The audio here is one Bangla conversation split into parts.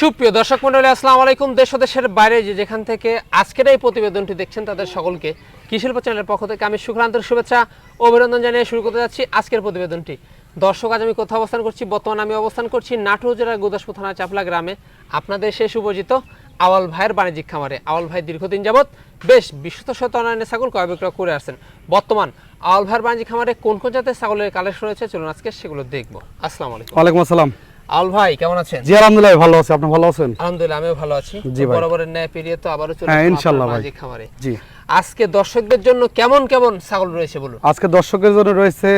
সুপ্রিয় দর্শক মন্ডলী, আসসালামু আলাইকুম। দেশ দেশের বাইরে যে যেখান থেকে আজকের এই প্রতিবেদনটি দেখছেন, তাদের সকলকে কৃষিল্প চ্যানেলের পক্ষ থেকে আমি সুখরান্তর শুভেচ্ছা, অভিনন্দন জানিয়ে শুরু করতে যাচ্ছি আজকের প্রতিবেদনটি। দর্শক, আজ আমি কোথাও অবস্থান করছি? বর্তমানে আমি অবস্থান করছি নাটোর জেলার গুদাসপুর থানা চাপলা গ্রামে। আপনাদের শেষ উপজিত আওয়াল ভাইয়ের বাণিজ্যিক খামারে। আওয়াল ভাই দীর্ঘদিন যাবৎ বেশ বিশ্বত শত অনলাইনে ছাগল ক্রয় বিক্রয় করে আসছেন। বর্তমান আওয়াল ভাইয়ের বাণিজ্যিক খামারে কোন কোন জাতের ছাগলের কালেকশন রয়েছে? চলুন আজকে সেগুলো দেখব। আসসালামু আলাইকুম। ওয়ালাইকুম আসসালাম। আওয়াল ভাই কেমন আছেন? জি আলহামদুলিল্লাহ ভালো আছি। আপনি ভালো আছেন? আলহামদুলিল্লাহ আমিও ভালো আছি। জি ভাই। বরাবরের ন্যায় পেরিয়ে তো আবারও চলে হ্যাঁ, আপনার ভাই। খামারে জি। আজকে দর্শকদের জন্য কেমন কেমন ছাগল রয়েছে বলুন? আজকে দর্শকের জন্য রয়েছে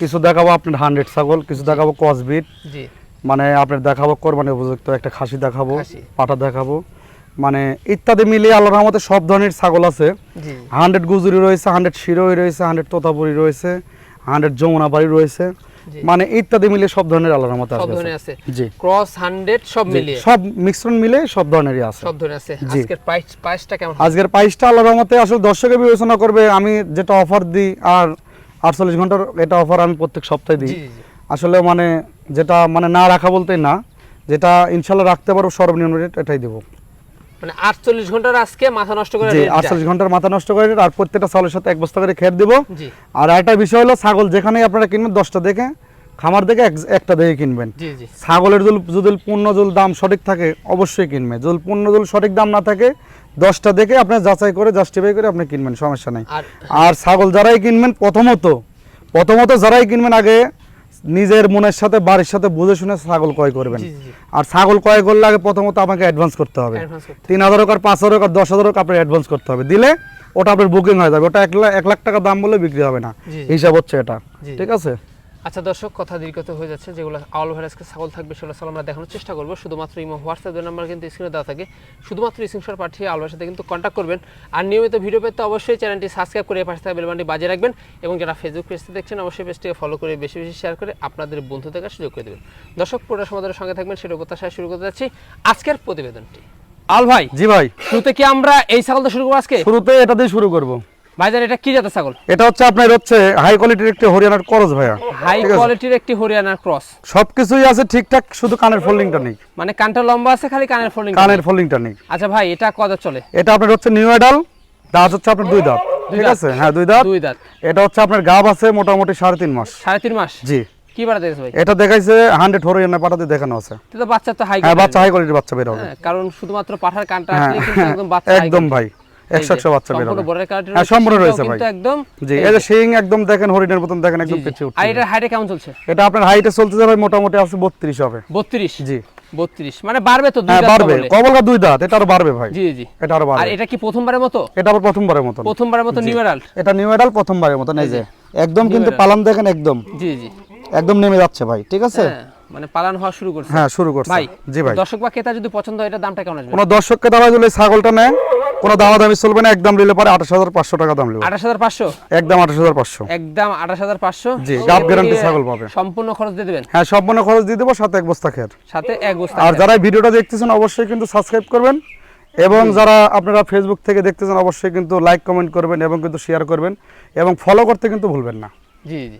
কিছু দেখাবো আপনার হান্ড্রেড ছাগল কিছু দেখাবো কসবিট জি। মানে আপনার দেখাবো কোরবানি উপযুক্ত একটা খাসি দেখাবো পাটা দেখাবো। মানে ইত্যাদি মিলিয়ে আল্লাহর রহমতে সব ধরনের ছাগল আছে। হান্ড্রেড গুজুরি রয়েছে হান্ড্রেড শিরোই রয়েছে হান্ড্রেড তোতাপুরি রয়েছে হান্ড্রেড যমুনা বাড়ি রয়েছে। মানে ইত্যাদি মিলিয়ে সব ধরনের আল্লাহর রহমতে সব ধরনের আছে। জি। ক্রস হান্ড্রেড সব জি, মিলিয়ে। সব মিশ্রণ মিলে সব ধরনেরই আছে। সব ধরনের আছে। আজকের প্রাইস প্রাইসটা কেমন? আজকের প্রাইসটা আল্লাহর রহমতে আসলে দর্শকে বিবেচনা করবে আমি যেটা অফার দিই আর আটচল্লিশ ঘণ্টার এটা অফার আমি প্রত্যেক সপ্তাহে দিই। আসলে মানে যেটা মানে না রাখা বলতে না যেটা ইনশাল্লাহ রাখতে পারব সর্বনিম্ন রেট এটাই দেবো। মানে আটচল্লিশ ঘণ্টার আজকে মাথা নষ্ট করে আটচল্লিশ ঘণ্টার মাথা নষ্ট করে আর প্রত্যেকটা চাউলের সাথে এক বস্তা করে খেয়ে দিব। আর একটা বিষয় হলো ছাগল যেখানেই আপনারা কিনবেন দশটা দেখে খামার দেখে এক- একটা দেখে কিনবেন। জি জি। ছাগলের যদি যদি পূর্ণ জল দাম সঠিক থাকে অবশ্যই কিনবেন যদি পূর্ণ জল সঠিক দাম না থাকে দশটা দেখে আপনি যাচাই করে জাস্টিফাই করে আপনি কিনবেন সমস্যা নেই। আর ছাগল যারাই কিনবেন প্রথমত প্রথমত যারাই কিনবেন আগে নিজের মনের সাথে বাড়ির সাথে বুঝে শুনে ছাগল ক্রয় করবেন। আর ছাগল ক্রয় করলে আগে প্রথমত আমাকে অ্যাডভান্স করতে হবে। তিন হাজার হোক আর পাঁচ হাজার হোক আর দশ হাজার হোক আপনার অ্যাডভান্স করতে হবে। দিলে ওটা আপনার বুকিং হয়ে যাবে। ওটা এক লাখ এক লাখ টাকা দাম বলে বিক্রি হবে না। হিসাব হচ্ছে এটা। ঠিক আছে? আচ্ছা দর্শক কথা দীর্ঘত হয়ে যাচ্ছে। যেগুলো আল ভাইরাসকে ছাগল থাকবে সেগুলো ছাগল আমরা দেখানোর চেষ্টা করব। শুধুমাত্র ইমো হোয়াটসঅ্যাপ নাম্বার কিন্তু স্ক্রিনে দেওয়া থাকে। শুধুমাত্র স্ক্রিনশট পাঠিয়ে আলভার সাথে কিন্তু কন্ট্যাক্ট করবেন। আর নিয়মিত ভিডিও পেতে অবশ্যই চ্যানেলটি সাবস্ক্রাইব করে পাশে থাকা বেলবানটি বাজিয়ে রাখবেন এবং যারা ফেসবুক পেজটি দেখছেন অবশ্যই পেজটিকে ফলো করে বেশি বেশি শেয়ার করে আপনাদের বন্ধু দেখার সুযোগ করে দেবেন। দর্শক পুরো সমাজের সঙ্গে থাকবেন সেটা প্রত্যাশায় শুরু করতে যাচ্ছি। আজকের প্রতিবেদনটি। আল ভাই জি ভাই। শুরুতে কি আমরা এই ছাগলটা শুরু করব আজকে? শুরুতে এটা দিয়ে শুরু করব। ভাইজান এটা কি জাতের ছাগল? এটা হচ্ছে আপনার হচ্ছে হাই কোয়ালিটির একটি হরিয়ানার করজ ভাইয়া। হাই কোয়ালিটির একটি হরিয়ানার ক্রস। সবকিছুই আছে ঠিকঠাক শুধু কানের ফোল্ডিংটা নেই। মানে কানটা লম্বা আছে খালি কানের ফোল্ডিং কানের ফোল্ডিংটা নেই। আচ্ছা ভাই এটা কত চলে? এটা আপনার হচ্ছে নিউ দাঁত হচ্ছে আপনার দুই দাঁত। ঠিক আছে? হ্যাঁ দুই দাঁত। দুই দাঁত। এটা হচ্ছে আপনার গাব আছে মোটামুটি সাড়ে তিন মাস। সাড়ে তিন মাস? জি। কি বাড়া দেখেছে ভাই? এটা দেখাইছে হান্ড্রেড হরিয়ানা পাঠাতে দেখানো আছে। তো বাচ্চা তো হাই হ্যাঁ বাচ্চা হাই কোয়ালিটির বাচ্চা বের হবে। কারণ শুধুমাত্র পাঠার কানটা হ্যাঁ আসলে কিন্তু একদম বাচ্চা একদম ভাই। বাচ্চা বের হবে। হ্যাঁ সম্পূর্ণ রয়েছে ভাই। কিন্তু একদম জি এই এই যে যে, শিং একদম দেখেন হরিণের মতন দেখেন একদম জি, জি। আর উঠছে হাইটে কেমন চলছে? এটা আপনার হাইটে চলতে যাবে মোটামুটি আছে বত্রিশ হবে। বত্রিশ? জি। বত্রিশ। মানে বাড়বে তো দুই দাঁত বাড়বে। কবলকা দুই দাঁত এটা আরও বাড়বে ভাই। জি জি। এটা আরও আর এটা কি প্রথমবারের মতো? এটা আবার প্রথমবারের মতন। প্রথমবারের মতো নিউ এডাল্ট এটা নিউ এডাল প্রথমবারের মতন এই যে। একদম কিন্তু। পালান দেখেন একদম। জি জি। একদম নেমে যাচ্ছে ভাই ঠিক আছে? হ্যাঁ মানে পালন হওয়া শুরু করছে। হ্যাঁ শুরু করছে। ভাই জি ভাই। দর্শক বা ক্রেতা যদি পছন্দ হয় এটা দামটা কেমন আসবে? কোন দর্শককে দাঁড়া যদি ছাগলটা নেয় কোনো দামা দামি চলবে না একদম নিলে পরে আঠাশ হাজার পাঁচশো টাকা দাম নেবে। আঠাশ হাজার পাঁচশো? একদম আঠাশ হাজার পাঁচশো। একদম আঠাশ হাজার পাঁচশো? জি, গাব guarantee ছাগল পাবে। সম্পূর্ণ খরচ দিয়ে দেবেন? হ্যাঁ সম্পূর্ণ খরচ দিয়ে দেবো সাথে এক বস্তা খের। সাথে এক বস্তা আর যারা ভিডিওটা দেখতেছেন অবশ্যই কিন্তু সাবস্ক্রাইব করবেন। এবং যারা আপনারা ফেসবুক থেকে দেখতেছেন অবশ্যই কিন্তু লাইক কমেন্ট করবেন এবং কিন্তু শেয়ার করবেন। এবং ফলো করতে কিন্তু ভুলবেন না। জি জি।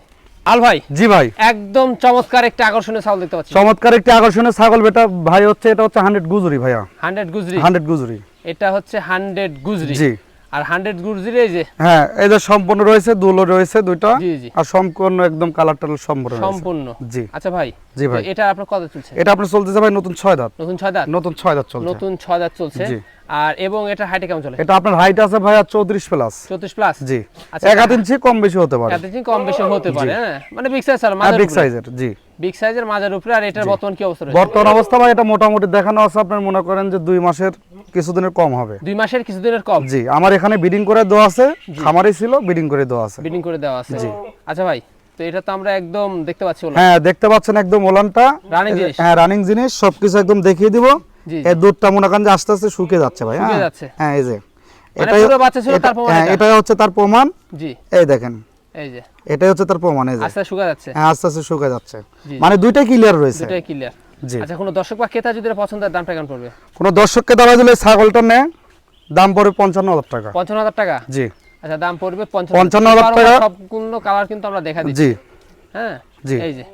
আল ভাই? জি ভাই। একদম চমৎকার একটা আকর্ষণীয় ছাগল দেখতে পাচ্ছি। চমৎকার একটা আকর্ষণীয় ছাগল বেটা। ভাই হচ্ছে এটা হচ্ছে হান্ড্রেড গুজরি ভাইয়া। হান্ড্রেড গুজরি? হান্ড্রেড গুজরি। এটা হচ্ছে হান্ড্রেড গুজরি। জি। আর হান্ড্রেড গুজরি এই যে হ্যাঁ এই যে সম্পূর্ণ রয়েছে দুলো রয়েছে। আর সম্পূর্ণ একদম কালার টালার সম্পূর্ণ সম্পূর্ণ? জি। আচ্ছা ভাই জি ভাই। এটা আপনার কত চলছে? এটা আপনার চলতেছে ভাই নতুন ছয় দাঁত। নতুন ছয় দাঁত? নতুন ছয় দাঁত চলছে। নতুন ছয় দাঁত চলছে। আর এবং এটা হাইটে কেমন চলে? এটা আপনার হাইট আছে ভাইয়া চৌত্রিশ প্লাস চৌত্রিশ প্লাস জি। আচ্ছা, এক হাত ইঞ্চি কম বেশি হতে পারে। এতদিন কম বেশি হতে পারে হ্যাঁ। মানে বিগ সাইজ হ্যাঁ বিগ সাইজের জি। বিগ সাইজের উপরে আর এটার বর্তমান কি অবস্থা রয়েছে? বর্তমান অবস্থা ভাই এটা মোটামুটি দেখানো আছে আপনার মনে করেন যে দুই মাসের কিছুদিনের কম হবে। দুই মাসের কিছুদিনের কম? জি আমার এখানে বিডিং করে দেওয়া আছে খামারে ছিল বিডিং করে দেওয়া আছে। বিডিং করে দেওয়া আছে। আচ্ছা ভাই তো এটা তো আমরা একদম দেখতে পাচ্ছি হ্যাঁ দেখতে পাচ্ছেন একদম ওলানটা। যে- জিনিস। হ্যাঁ রানিং জিনিস সবকিছু একদম দেখিয়ে দিব। এই দুধটা মনে করেন যে আস্তে আস্তে শুকিয়ে যাচ্ছে ভাই হ্যাঁ। হ্যাঁ এই যে। মানে হ্যাঁ এটা? এটাই হচ্ছে তার প্রমাণ। জি। এই দেখেন। এই যে। এটাই হচ্ছে তার প্রমাণ এই যে। আস্তে শুকা যাচ্ছে? হ্যাঁ আস্তে আস্তে শুকা যাচ্ছে। মানে দুইটা ক্লিয়ার রয়েছে। দুটাই ক্লিয়ার জি। আচ্ছা কোনো দর্শক বা ক্রেতা যদি পছন্দের দামটা কেমন পড়বে? কোনো দর্শককে দাঁড়া দিলে ছাগলটা নেয় দাম পড়বে পঞ্চান্ন হাজার টাকা। পঞ্চান্ন হাজার টাকা? জি। আচ্ছা দাম পড়বে পঞ্চান্ন হাজার টাকা। সবগুলো কালার কিন্তু আমরা দেখা দিচ্ছি। জি। হ্যাঁ? জি। এই যে।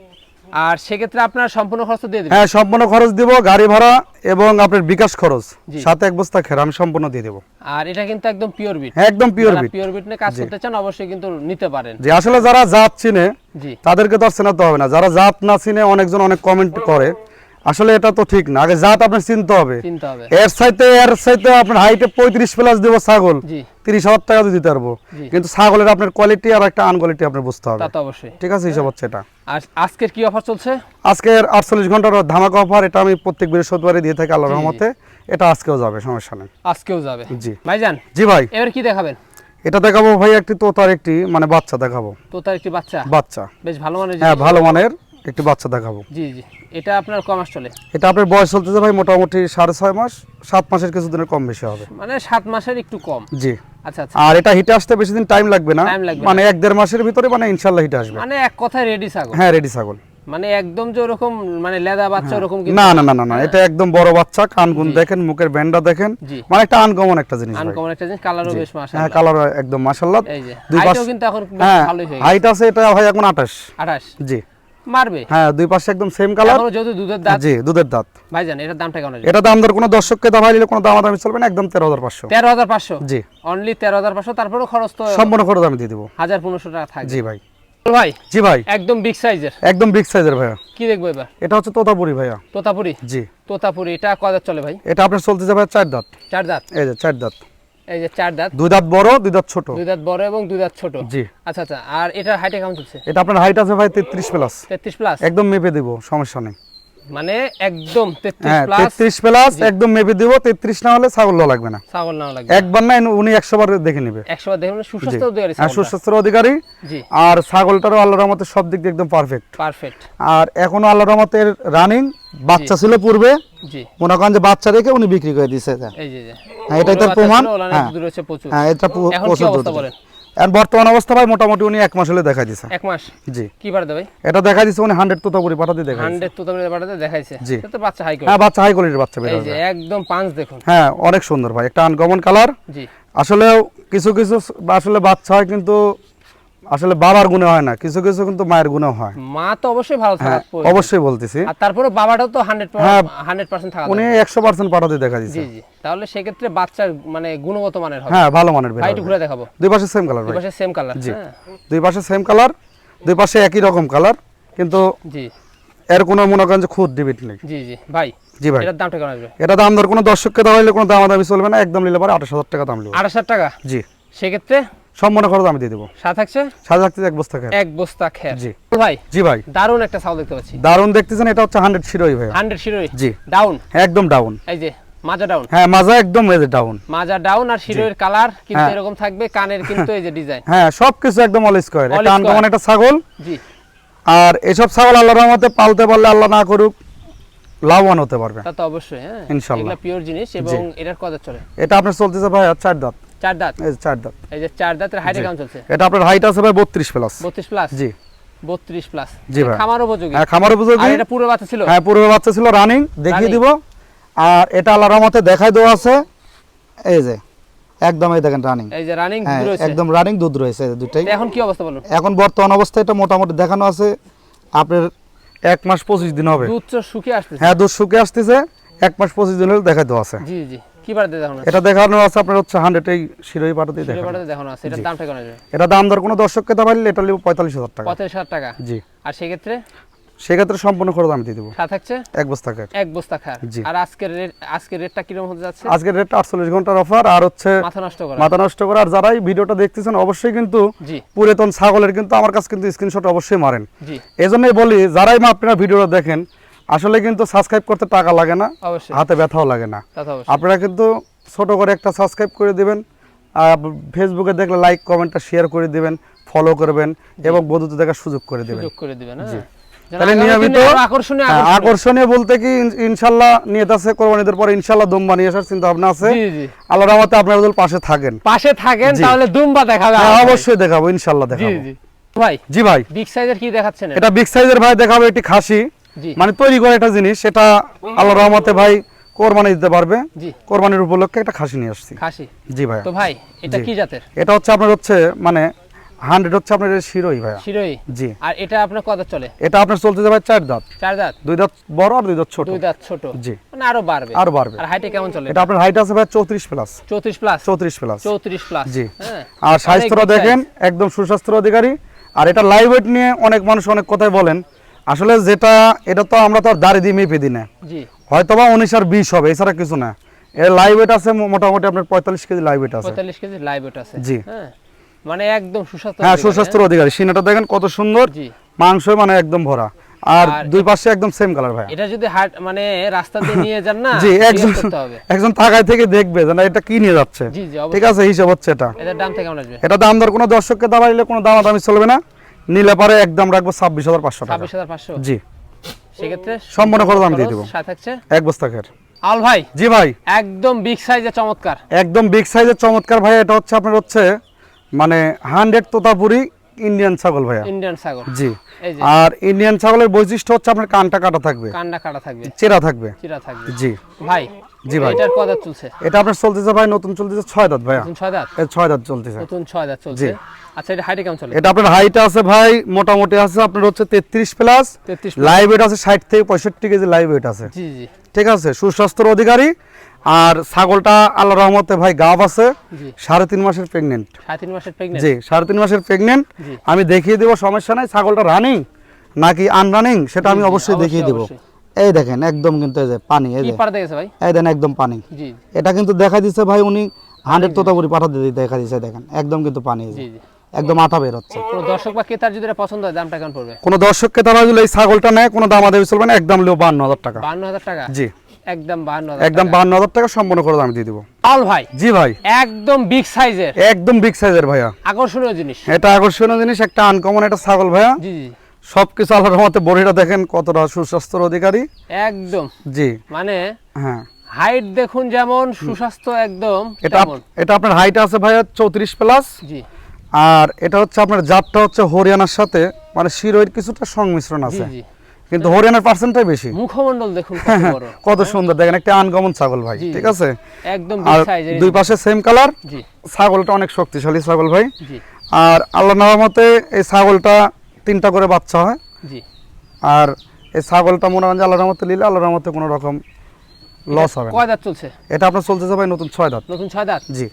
আর সেক্ষেত্রে আপনার সম্পূর্ণ খরচ দিয়ে দিবেন? হ্যাঁ সম্পূর্ণ খরচ দিব গাড়ি ভাড়া এবং আপনার বিকাশ খরচ। সাথে এক বস্তা খের আমি সম্পূর্ণ দিয়ে দেবো। আর এটা কিন্তু একদম পিওর বিট হ্যাঁ একদম পিওর বিট পিওর বিট নিয়ে কাজ করতে চান অবশ্যই কিন্তু নিতে পারেন। যে আসলে যারা জাত চিনে তাদেরকে তো আর চেনাতে হবে না। যারা জাত না চিনে অনেকজন অনেক কমেন্ট করে। আসলে এটা তো ঠিক না আগে জাত আপনার চিনতে হবে। এর সাইতে এর সাইতে আপনার হাইটে পঁয়ত্রিশ প্লাস দেবো ছাগল। তিরিশ হাজার টাকা দিতে পারব কিন্তু ছাগলের আপনার কোয়ালিটি আর একটা আনকোয়ালিটি আপনার বুঝতে হবে। ঠিক আছে হিসাব হচ্ছে এটা। আজকের কি অফার চলছে? আজকের আটচল্লিশ ঘণ্টার ধামাকা অফার এটা আমি প্রত্যেক বৃহস্পতিবারে দিয়ে থাকি আল্লাহ। রহমতে। এটা আজকেও যাবে সমস্যা নেই। আজকেও যাবে। জি। ভাইজান জি ভাই। এবার কি দেখাবেন? এটা দেখাবো ভাই একটি তোতার একটি মানে বাচ্চা দেখাবো। তো তার একটি বাচ্চা? বাচ্চা। বেশ ভালো মানের হ্যাঁ ভালো মানের। একটি বাচ্চা দেখাবো। জি জি। এটা আপনার কমাস চলে এটা আপনার বয়স চলতেছে ভাই মোটামুটি সাড়ে ছয় মাস সাত মাসের কিছুদিনের কম বেশি হবে। মানে সাত মাসের একটু কম? জি। আচ্ছা আচ্ছা। আর এটা হিটে আসতে বেশি দিন টাইম লাগবে না। মানে এক দেড় মাসের ভিতরে মানে ইনশাল্লাহ হিটে আসবে। মানে এক কথায় রেডি ছাগল? হ্যাঁ রেডি ছাগল। মানে একদম যে ওরকম মানে লেদা বাচ্চা ওরকম কিন্তু না না না না না। এটা একদম বড় বাচ্চা কান গুন দেখেন মুখের ব্যান্ডা দেখেন। মানে একটা আনকমন একটা জিনিস আনকমন একটা জিনিস কালারও বেশ মাসা হ্যাঁ কালার একদম মাশাআল্লাহ। এই যে দুই পাশ- কিন্তু এখন হ্যাঁ ভালোই হয়ে হাইট আছে এটা ভাই এখন 28 আঠাশ? জি। মারবে? হ্যাঁ দুই পাশে একদম সেম কালার যেহেতু দুধের দাঁত। জি দুধের দাঁত। ভাইজান এটার দামটা কেমন এটা দাম দর কোনো দর্শককে দাম নিলে কোনো দাম দামি চলবে না একদম তেরো হাজার পাঁচশো। তেরো হাজার পাঁচশো? জি। অনলি তেরো হাজার পাঁচশো তারপরেও খরচ তো সম্পূর্ণ খরচ আমি দিয়ে দিব। হাজার পনেরোশো টাকা থাকবে। জি ভাই। ভাই। জি ভাই। একদম বিগ সাইজের একদম বিগ সাইজের ভাইয়া। কি দেখব এবার? এটা হচ্ছে তোতাপুরি ভাইয়া। তোতাপুরি? জি। তোতাপুরি এটা কদার চলে ভাই? এটা আপনার চলতেছে ভাই চার দাঁত। চার দাঁত? এই যে চার দাঁত। এই যে চার দাঁত। দুই দাঁত বড় দুই দাঁত ছোট। দুই দাঁত বড় এবং দুই দাঁত ছোট। জি। আচ্ছা আচ্ছা আর এটা হাইটে কেমন চলছে? এটা আপনার হাইট আছে ভাই তেত্রিশ প্লাস তেত্রিশ প্লাস একদম মেপে দেব সমস্যা নেই। মানে একদম তেত্রিশ হ্যাঁ প্লাস তেত্রিশ প্লাস একদম মেপে দিব তেত্রিশ না হলে ছাগল লাগবে না। ছাগল নাও লাগবে একবার না উনি একশো বার দেখে নেবে। একশো বার দেখুন জি। সুস্বাস্থ্য দোয়ারি হ্যাঁ সুস্বাস্থ্যের অধিকারী। জি। আর ছাগলটারও আল্লাহ রহমতের সব দিক দিয়ে একদম পারফেক্ট পারফেক্ট আর এখনও আল্লাহ রহমতের রানিং বাচ্চা ছিল পূর্বে। জি। মনে করেন যে বাচ্চা রেখে উনি বিক্রি করে এটা। এই যে হ্যাঁ, এটাই তার প্রমাণ। হ্যাঁ। হ্যাঁ এটা প্রচুর বলেন? এখন বর্তমান অবস্থা ভাই মোটামুটি উনি এক মাস হলে দেখা দিছে। এক মাস? জি। কি পাঠাতে ভাই? এটা দেখা দিচ্ছে উনি হান্ড্রেড তোতাপুরি পাঠাতে দেখা দিছে। হান্ড্রেড তো তুমি পাঠাতে দেখাইছে। জি। তো বাচ্চা হাই কোয়ালিটি হ্যাঁ বাচ্চা হাই কোয়ালিটির বাচ্চা বের এই যে একদম পাঁচ দেখুন। হ্যাঁ অনেক সুন্দর ভাই। একটা আনকমন কালার জি। আসলে কিছু কিছু আসলে বাচ্চা হয় কিন্তু আসলে বাবার গুণে হয় না কিছু কিছু কিন্তু মায়ের গুণে হয়। মা তো অবশ্যই ভালো থাকা হ্যাঁ অবশ্যই বলতেছি। আর তারপরে বাবাটাও তো হান্ড্রেড হ্যাঁ। হান্ড্রেড পার্সেন্ট থাকা উনি দরকার। একশো পার্সেন্ট পাঠাতে দেখা দিচ্ছে জি জি। তাহলে সেক্ষেত্রে বাচ্চার মানে গুণগত মানের হবে। হ্যাঁ ভালো মানের ভাই একটু ঘুরে দেখাবো। দুই পাশে সেম কালার ভাই। দুপাশে সেম কালার জি। হ্যাঁ। দুই পাশে সেম কালার দুই পাশে একই রকম কালার কিন্তু জি। এর কোনো মনে করেন যে খুদ ডিবিট নেই। জি জি। ভাই জি ভাই। এটার দামটা কেমন আসবে? এটা দাম দর কোনো দর্শককে দেওয়া হলে কোনো দাম দামি চলবে না একদম নিলে পরে আঠাশ হাজার টাকা দাম নেব আঠাশ হাজার টাকা? জি। সেক্ষেত্রে সম্পূর্ণ খরচ আমি দিয়ে দেবো। সাথে থাকছে? সাথে থাকতে এক বস্তা খায় এক বস্তা খের। জি। ভাই জি ভাই। দারুণ একটা দেখতে পাচ্ছি। দারুণ দেখতেছেন এটা হচ্ছে হান্ড্রেড শিরোই ভাই হান্ড্রেড শিরোই? জি। ডাউন একদম ডাউন এই যে মাজা ডাউন হ্যাঁ মাজা একদম এই যে ডাউন মাজা ডাউন আর শিরোয়ের কালার কিন্তু হ্যাঁ। এরকম থাকবে কানের কিন্তু এই যে ডিজাইন হ্যাঁ সব কিছু একদম অল স্কোয়ার একটা আনকমন একটা ছাগল। জি। আর এসব ছাগল আল্লাহর রহমতে পালতে পারলে আল্লাহ না করুক লাভবান হতে পারবে। তা তো অবশ্যই হ্যাঁ। ইনশাল্লাহ। এগুলা পিওর জিনিস এবং এটার কত চলে। এটা আপনার চলতেছে ভাই আর দাঁত। চার দাঁত? এই চার দাঁত। এই যে চার দাঁতের হাইটে কেমন চলছে? এটা আপনার হাইট আছে ভাই বত্রিশ প্লাস বত্রিশ প্লাস জি। বত্রিশ প্লাস জি ভাই। খামার উপযোগী? হ্যাঁ খামার আর এটা পুরো বাচ্চা ছিল? হ্যাঁ পূর্বে বাচ্চা ছিল রানিং দেখিয়ে দিব। আর এটা আল্লাহর রহমতে দেখাই দেওয়া আছে। এই যে একদম এই দেখেন রানিং এই যে রানিং হ্যাঁ রয়েছে? একদম রানিং দুধ রয়েছে দুটাই। এখন কি অবস্থা বলুন? এখন বর্তমান অবস্থায় এটা মোটামুটি দেখানো আছে। আপনার এক মাস পঁচিশ দিন হবে। দুধ শুকিয়ে আসতেছে। হ্যাঁ দুধ শুকে আসতেছে। এক মাস পঁচিশ দিন হলে দেখা দেওয়া আছে। জি জি। কি বাড়তে দেখানো আছে? এটা দেখানো আছে আপনার হচ্ছে হান্ড্রেড এই শিরোই পাঠাতেই দেখানো। বাড়াতে দেখানো আছে এটার দামটা কেমন আসবে এটা দাম দর কোনো দর্শককে দাম পাইলে এটা লিখব পঁয়তাল্লিশ টাকা। পঁয়তাল্লিশ হাজার টাকা? জি। আর সেক্ষেত্রে? সেক্ষেত্রে সম্পূর্ণ খরচ আমি দিয়ে দেবো। সাথে থাকছে? এক বস্তা খায় এক বস্তা খার। আর আজকের রেট আজকের রেটটা কীরকম হতে যাচ্ছে? আজকের রেটটা আটচল্লিশ ঘণ্টার অফার আর হচ্ছে মাথা নষ্ট করা। মাথা নষ্ট করে। আর যারাই ভিডিওটা দেখতেছেন অবশ্যই কিন্তু পুরাতন ছাগলের কিন্তু আমার কাছে কিন্তু স্ক্রিনশট অবশ্যই মারেন। এজন্যই বলি যারাই মা আপনারা ভিডিওটা দেখেন আসলে কিন্তু সাবস্ক্রাইব করতে টাকা লাগে না হাতে ব্যথাও লাগে না। আপনারা কিন্তু ছোট করে একটা সাবস্ক্রাইব করে দিবেন আর ফেসবুকে দেখলে লাইক কমেন্টটা শেয়ার করে দিবেন ফলো করবেন এবং বন্ধুত্ব দেখার সুযোগ করে দেবেন। সুযোগ করে দিবেন হ্যাঁ। তাহলে নিয়মিত আকর্ষণীয় হ্যাঁ, আকর্ষণীয়- আকর্ষণীয় বলতে কি ইন- ইনশাল্লাহ নিয়ত আছে কোরবানিদের পরে ইনশাল্লাহ দম বানিয়ে আসার চিন্তা ভাবনা আছে। জি জি। আল্লাহ রহমতে আপনারা যদি পাশে থাকেন। পাশে থাকেন তাহলে দুম্বা দেখাবে হ্যাঁ, অবশ্যই দেখাবো ইনশাল্লাহ জি দেখাবো। জি। ভাই জি ভাই। বিগ সাইজের কি দেখাচ্ছেন? এটা? এটা বিগ সাইজের ভাই দেখাবো একটি খাসি। জি মানে তৈরি করা একটা জিনিস সেটা আল্লাহ রহমতে ভাই কোরবানি দিতে পারবে। কোরবানির উপলক্ষে একটা খাসি নিয়ে আসছি। খাসি? জি ভাই তো ভাই এটা কি জাতের? এটা হচ্ছে আপনার হচ্ছে মানে হান্ড্রেড হচ্ছে আপনার শিরোই ভাইয়া। শিরোই? জি। আর এটা আপনার কত চলে? এটা আপনার চলতে যাবে চার দাঁত। চার দাঁত? দুই দাঁত বড় আর দুই দাঁত ছোট। দুই দাঁত ছোট। জি। মানে আরও বাড়বে। আরও বাড়বে। আর হাইটে কেমন চলে? এটা আপনার হাইট আছে ভাই চৌত্রিশ প্লাস চৌত্রিশ প্লাস চৌত্রিশ প্লাস চৌত্রিশ প্লাস জি। হ্যাঁ। আর স্বাস্থ্যটা দেখেন একদম সুস্বাস্থ্যের অধিকারী। আর এটা লাইভ ওয়েট নিয়ে অনেক মানুষ অনেক কথাই বলেন। আসলে যেটা এটা তো আমরা তো আর দাড়ি দিয়ে মেপে দিই না। হয়তো বা উনিশ আর বিশ হবে এছাড়া কিছু না। এর লাইভ ওয়েট আছে মোটামুটি আপনার পঁয়তাল্লিশ কেজি লাইভ ওয়েট আছে। পঁয়তাল্লিশ কেজি লাইভ ওয়েট আছে। জি। হ্যাঁ মানে একদম সুস্বাস্থ্য হ্যাঁ সুস্বাস্থ্যের অধিকারী। সিনাটা দেখেন কত সুন্দর। মাংস মানে একদম ভরা। আর দুই পাশে একদম সেম কালার ভাই এটা যদি হাট মানে রাস্তা দিয়ে নিয়ে যান না জি একজন একজন তাকায় থেকে দেখবে যে না এটা কি নিয়ে যাচ্ছে। ঠিক আছে হিসাব হচ্ছে এটা। এটার দাম থেকে কেমন আসবে? এটা দাম দর কোনো দর্শককে দাবাইলে কোনো দামাদামি চলবে না। নিলে পারে একদম রাখব ছাব্বিশ হাজার পাঁচশো টাকা। ছাব্বিশ হাজার পাঁচশো? জি। সেক্ষেত্রে সম্পূর্ণ খরচ আমি দিয়ে দেবো। থাকছে? এক বস্তা খের। আল ভাই? জি ভাই। একদম বিগ সাইজের চমৎকার। একদম বিগ সাইজের চমৎকার ভাই এটা হচ্ছে আপনার হচ্ছে মানে হান্ড্রেড তোতাপুরি ইন্ডিয়ান ছাগল ভাইয়া। ইন্ডিয়ান ছাগল। জি। আর ইন্ডিয়ান ছাগলের বৈশিষ্ট্য হচ্ছে আপনার কানটা কাটা থাকবে। কান্ডা কাটা থাকবে। চেরা থাকবে। চিরা থাকবে। জি। ভাই জি ভাই। এটার কত চলছে? এটা আপনার চলতেছে ভাই নতুন চলতেছে ছয় দাঁত ভাইয়া। নতুন ছয় দাঁত? এই ছয় দাঁত চলতেছে। নতুন ছয় দাঁত চলছে। আচ্ছা এটা হাইটে কেমন চলে? এটা আপনার হাইট আছে ভাই মোটামুটি আছে আপনার হচ্ছে তেত্রিশ প্লাস তেত্রিশ লাইভ ওয়েট আছে ষাট থেকে পঁয়ষট্টি কেজি লাইভ ওয়েট আছে। জি জি। ঠিক আছে সুস্বাস্থ্যের অধিকারী আর ছাগলটা আল্লাহ রহমতে ভাই গাব আছে সাড়ে তিন মাসের প্রেগনেন্ট সাড়ে তিন মাসের প্রেগনেন্ট জি সাড়ে তিন মাসের প্রেগনেন্ট আমি দেখিয়ে দেবো সমস্যা নাই ছাগলটা রানিং নাকি আনরানিং সেটা আমি অবশ্যই দেখিয়ে দেবো। এই দেখেন একদম কিন্তু এই যে পানি এই যে। ভাই? এই দেন একদম পানি। এটা কিন্তু দেখা দিচ্ছে ভাই উনি হান্ড্রেড তোতাপুরি পাঠা দিয়ে দেখা দিচ্ছে দেখেন একদম কিন্তু পানি এই যে। একদম আটা বের হচ্ছে। কোনো দর্শক বা ক্রেতার যদি পছন্দ হয় দামটা কেমন পড়বে? কোনো দর্শককে তারা যদি এই ছাগলটা নেয় কোনো দামাদামি চলবে না একদম লিও বান্ন হাজার টাকা। বান্ন হাজার টাকা? জি। একদম বান্ন একদম হাজার টাকা সম্পূর্ণ করে আমি দিয়ে দিব। আল ভাই? জি ভাই। একদম বিগ সাইজের একদম বিগ সাইজের ভাইয়া। আকর্ষণীয় জিনিস। এটা আকর্ষণীয় জিনিস একটা আনকমন একটা ছাগল ভাইয়া। জি জি। সবকিছু আল্লাহর বড়িটা দেখেন কতটা সুস্বাস্থ্যের অধিকারী। একদম। জি। মানে হ্যাঁ। হাইট দেখুন যেমন সুস্বাস্থ্য একদম এটা এটা আপনার হাইট আছে ভাইয়া চৌত্রিশ প্লাস জি। আর এটা হচ্ছে আপনার জাতটা হচ্ছে হরিয়ানার সাথে মানে শিরোয়ের কিছুটা সংমিশ্রণ আছে। কিন্তু হরিয়ানার পার্সেন্টটাই বেশি। মুখমণ্ডল দেখুন কত সুন্দর। দেখেন একটা আনকমন ছাগল ভাই ঠিক আছে? একদম আর দুই পাশে সেম কালার জি। ছাগলটা অনেক শক্তিশালী ছাগল ভাই। জি। আর আল্লাহ নামতে এই ছাগলটা তিনটা করে বাচ্চা হয়। জি। আর এই ছাগলটা মনে হয় যে আল্লাহ রহমতে নিলে আল্লাহ রহমতে কোনো রকম লস হবে। কয় দাঁত চলছে? এটা আপনার চলতেছে ভাই নতুন ছয় দাঁত। নতুন ছয় দাঁত? জি।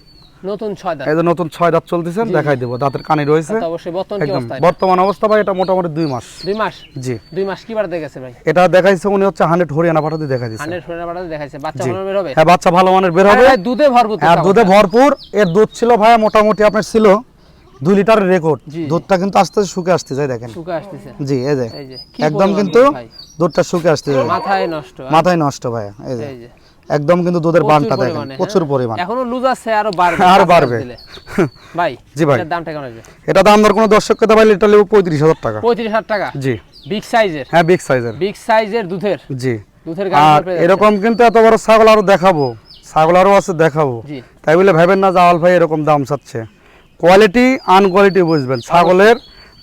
নতুন ছয় দাঁত। এই যে নতুন ছয় দাঁত চলতেছে দেখাই দেবো। দাঁতের কানে রয়েছে। অবশ্যই বর্তমান কি অবস্থা এটা? বর্তমান অবস্থা ভাই এটা মোটামুটি দুই মাস। দুই মাস? জি। দুই মাস কি বার দেখেছে ভাই? এটা দেখাইছে উনি হচ্ছে হরিয়ানা বাড়াতে দেখাইছে। বাচ্চা ভালো বের হবে? হ্যাঁ বাচ্চা ভালো মানের বের হবে। দুধে ভরপুর আর দুধে ভরপুর। এর দুধ ছিল ভাই মোটামুটি আপনার ছিল দুই লিটার রেকর্ড। দুধটা কিন্তু আস্তে আস্তে শুকে আসতে যায় দেখেন। শুকা আসতেছে। জি এই যে। একদম কিন্তু দুধটা শুকে আসতে যায় মাথায় নষ্ট আর মাথায় নষ্ট ভাই এই যে। একদম কিন্তু দুধের বানটা দেখেন প্রচুর হ্যাঁ। পরিমাণ। এখনও লুজ আছে আরও বাড়বে আরও বাড়বে। ভাই জি ভাই। এটার দামটা কেমন আসবে এটা দাম দর কোনো দর্শককে দেওয়া এটা নেব পঁয়ত্রিশ হাজার টাকা। পঁয়ত্রিশ হাজার টাকা? জি। বিগ সাইজের হ্যাঁ বিগ সাইজের বিগ সাইজের দুধের? জি। দুধের আর গাড়ি যাচ্ছে। এরকম কিন্তু এত বড় ছাগল আরও দেখাবো। ছাগল আরও আছে দেখাবো। জি। তাই বলে ভাবেন না যে আওয়াল ভাই এরকম দাম চাচ্ছে। কোয়ালিটি আনকোয়ালিটি বুঝবেন। ছাগলের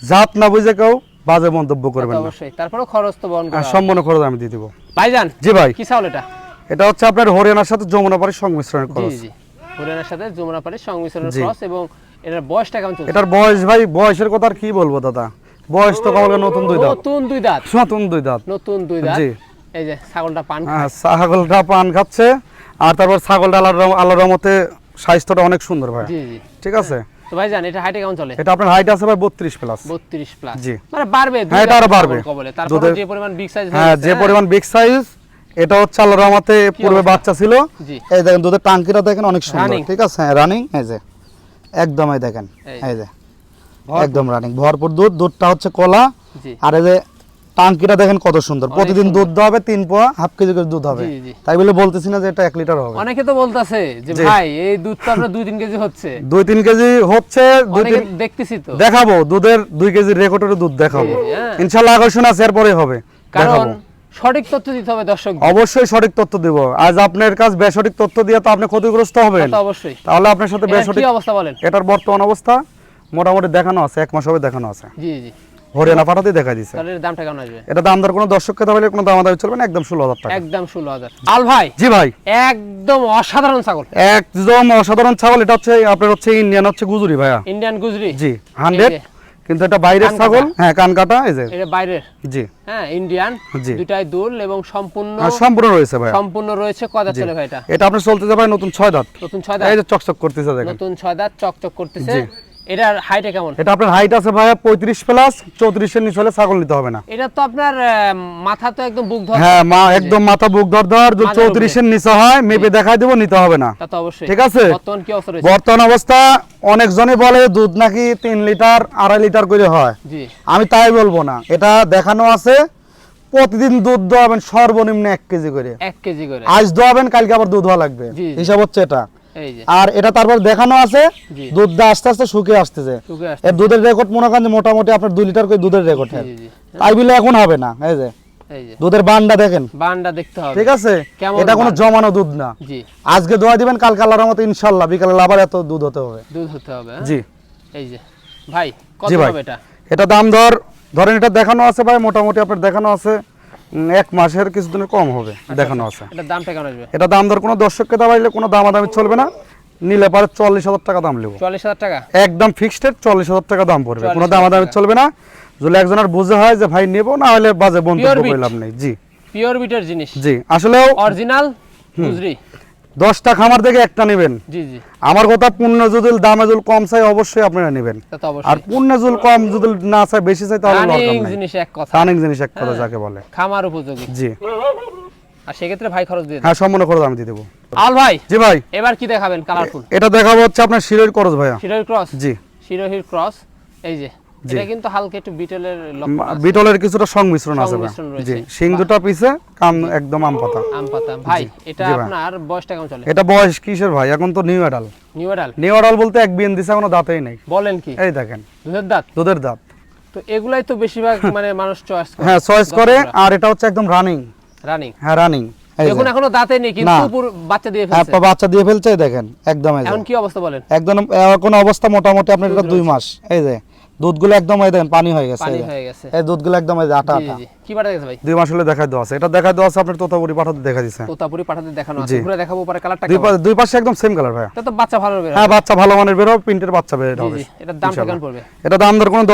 জাত না বুঝে কেউ বাজে মন্তব্য করবেন না। অবশ্যই। তারপরেও খরচ তো বহন করা সম্পূর্ণ খরচ আমি দিয়ে দেবো। ভাইজান জি ভাই। কি চাউল এটা? এটা হচ্ছে আপনার হরিয়ানার সাথে যমুনা পাড়ির সংমিশ্রণের জি জি। হরিয়ানার সাথে যমুনা পাড়ির সংমিশ্রণের ক্রস এবং এটার বয়সটা কেমন চলছে? এটার বয়স ভাই বয়সের কথা আর কি বলব দাদা? বয়স তো কমল নতুন দুই দাঁত। নতুন দুই দাঁত। নতুন দুই দাঁত। নতুন দুই দাঁত। জি। এই যে ছাগলটা পান হ্যাঁ, ছাগলটা পান খাচ্ছে আর তারপর ছাগলটা আল্লাহর আল্লাহর রহমতে স্বাস্থ্যটা অনেক সুন্দর ভাই। জি জি। ঠিক আছে? তো ভাইজান এটা হাইটে কেমন চলে? এটা আপনার হাইট আছে ভাই বত্রিশ প্লাস বত্রিশ প্লাস জি। মানে বাড়বে হ্যাঁ, এটা আরও বাড়বে। কবলে। তারপর যে পরিমাণ বিগ সাইজ হ্যাঁ যে পরিমাণ বিগ সাইজ এটা হচ্ছে আল্লাহর রহমতে পূর্বে বাচ্চা ছিল। এই দেখেন দুধের টাঙ্কিটা দেখেন অনেক সুন্দর ঠিক আছে? হ্যাঁ রানিং এই যে একদম এই দেখেন এই। যে একদম রানিং ভরপুর দুধ দুধটা হচ্ছে কলা। আর এই যে টাঙ্কিটা দেখেন কত সুন্দর। প্রতিদিন দুধ দেওয়া হবে তিন পোয়া হাফ কেজি করে দুধ হবে। তাই বলে বলতেছি না যে এটা এক লিটার হবে। অনেকে তো বলতাছে যে ভাই এই দুধ তো আপনার দুই তিন কেজি হচ্ছে। দুই তিন কেজি হচ্ছে দুই তিন দেখতেছি তো। দেখাবো দুধের দুই কেজি রেকর্ডের দুধ দেখাবো। হ্যাঁ। ইনশাল্লাহ আকর্ষণ আছে এরপরে হবে। কারণ সঠিক তথ্য দিতে হবে দর্শক। অবশ্যই সঠিক তথ্য দিব। আজ আপনার কাছে বেসঠিক তথ্য দিয়ে তো আপনি ক্ষতিগ্রস্ত হবেন। অবশ্যই। তাহলে আপনার সাথে বেসঠিক অবস্থা বলেন? এটার বর্তমান অবস্থা মোটামুটি দেখানো আছে এক মাস হবে দেখানো আছে। জি জি। হরিয়ানা পাঠাতে দেখা দিছে। তাহলে দামটা কেমন আসবে? এটা দাম দর কোনো দর্শককে তাহলে কোনো দাম দাবি চলবে না একদম ষোলো হাজার টাকা। একদম ষোলো হাজার। আল ভাই জি ভাই। একদম অসাধারণ ছাগল। একদম অসাধারণ ছাগল এটা হচ্ছে আপনার হচ্ছে ইন্ডিয়ান হচ্ছে গুজুরি ভাইয়া। ইন্ডিয়ান গুজরি? জি হান্ড্রেড এই যে। কিন্তু এটা বাইরের ছাগল? হ্যাঁ কান কাটা এই যে। এটা বাইরের? জি। হ্যাঁ ইন্ডিয়ান জি। দুটাই দুল এবং সম্পূর্ণ সম্পূর্ণ রয়েছে ভাই সম্পূর্ণ রয়েছে কদা চলে ভাই এটা? এটা আপনার চলতে যাবে নতুন ছয় দাঁত। নতুন ছয় এই যে চকচক করতেছে দেখেন। নতুন ছয় দাঁত চকচক করতেছে। জি। এটার হাইটে কেমন? এটা আপনার হাইট আছে ভাইয়া পঁয়ত্রিশ প্লাস চৌত্রিশের নিচে হলে ছাগল নিতে হবে না। এটা তো আপনার মাথা তো একদম বুক ধর হ্যাঁ মা একদম মাথা বুক ধর ধর যদি মাথার চৌত্রিশের নিচে হয় মেপে দেখাই দেবো নিতে হবে না। তা তো অবশ্যই। ঠিক আছে। বর্তমান কি অবস্থা রয়েছে? বর্তমান অবস্থা অনেকজনই বলে দুধ নাকি তিন লিটার আড়াই লিটার করে হয়। জি। আমি তাই বলব না। এটা দেখানো আছে প্রতিদিন দুধ দোয়াবেন সর্বনিম্ন এক কেজি করে। এক কেজি করে। আজ দোয়াবেন কালকে আবার দুধ হওয়া লাগবে। হিসাব হচ্ছে এটা। আর এটা তারপর দেখানো আছে দুধটা আস্তে আস্তে শুকিয়ে আসতেছে। এর দুধের রেকর্ড মনে করেন মোটামুটি আপনার দুই লিটার করে দুধের রেকর্ড। তাই বলে এখন হবে না এই যে। দুধের বান্ডা দেখেন। বানটা দেখতে হবে। ঠিক আছে? এটা কোনো জমানো দুধ না। আজকে দোয়া দিবেন কালকে আল্লাহর মতো ইনশাল্লাহ বিকালে আবার এত দুধ হতে হবে। দুধ হতে হবে হ্যাঁ? জি। এই যে। ভাই কত হবে এটা? এটা দাম ধর ধরেন এটা দেখানো আছে ভাই মোটামুটি আপনার দেখানো আছে। এক মাসের কিছুদিনের কম হবে আচ্ছা, দেখানো আছে। এটা দামটা কেমন আসবে? এটা দাম দর কোনো দর্শককে দাবাইলে কোনো দামাদামি চলবে না। নিলে পারে চল্লিশ হাজার টাকা দাম নেব। চল্লিশ হাজার টাকা? একদম ফিক্সড চল্লিশ হাজার টাকা দাম পড়বে। 40,000 কোনো দামাদামি চলবে না। যদি একজনের বুঝে হয় যে ভাই নেব না হলে বাজে বন্ধ করে লাভ করলাম নেই। জি। পিওর বিটের জিনিস। জি। আসলেও অরিজিনাল গুজরি দশটা খামার থেকে একটা নেবেন। আমার কথা পূর্ণ যদি দামে যদি কম চাই অবশ্যই আপনারা নেবেন। আর পূর্ণ যদি কম যদি না চাই বেশি চাই তাহলে জিনিস এক কথা। রানিং জিনিস এক কথা হ্যাঁ। যাকে বলে। খামার উপযোগী। জি। আর সেক্ষেত্রে ভাই খরচ দিয়ে। হ্যাঁ সম্পূর্ণ করে আমি দিয়ে দেবো। আল ভাই জি ভাই। এবার কি দেখাবেন কালারফুল এটা দেখাবো হচ্ছে আপনার শিরের খরচ ভাইয়া। শিরোহির ক্রস জি। শিরোহির ক্রস এই যে। এটা কিন্তু হালকা একটু বিটেলের বিটলের কিছুটা সংমিশ্রণ আছে। জি শিং দুটা পিছে কান একদম আম পাতা। আম পাতা। ভাই এটা আপনার বয়সটা কেমন চলে? এটা বয়স কিসের ভাই? এখন তো নিউ এডাল নিউ এডাল নিউ এডাল বলতে এক বিএন দিছে দাঁতেই নেই। বলেন কি? এই দেখেন। দুধের দাঁত? দুধের দাঁত। তো এগুলাই তো বেশিরভাগ মানে মানুষ চয়েস করে। হ্যাঁ চয়েস করে আর এটা হচ্ছে একদম রানিং রানিং হ্যাঁ রানিং এখন এখনও দাঁতে নেই কিন্তু না। বাচ্চা দিয়ে হ্যাঁ বাচ্চা দিয়ে ফেলছে দেখেন একদম এখন কি অবস্থা বলেন? একদম এখন অবস্থা মোটামুটি আপনার এটা দুই মাস। এই যে দুধগুলো একদম এই দেখেন পানি হয়ে গেছে এই দুধগুলো একদম এই আটা আটা। কি পাঠা গেছে ভাই? দুই মাস হলে দেখাই দেওয়া আছে। এটা দেখাই দেওয়া আছে আপনার তোতাপুরি পাঠাতে দেখা দিছে। তোতাপুরি পাঠাতে দেখানো আছে। ঘুরে দেখাবো পরে কালারটা দুই পাশে দুই পাশে একদম সেম কালার ভাইয়া। তা তো বাচ্চা ভালো বের হ্যাঁ বাচ্চা ভালো মানের বের হবে প্রিন্টের বাচ্চা বের হবে। দামটা ইনশাআল্লাহ। কেমন পড়বে? এটা দাম দর কোনো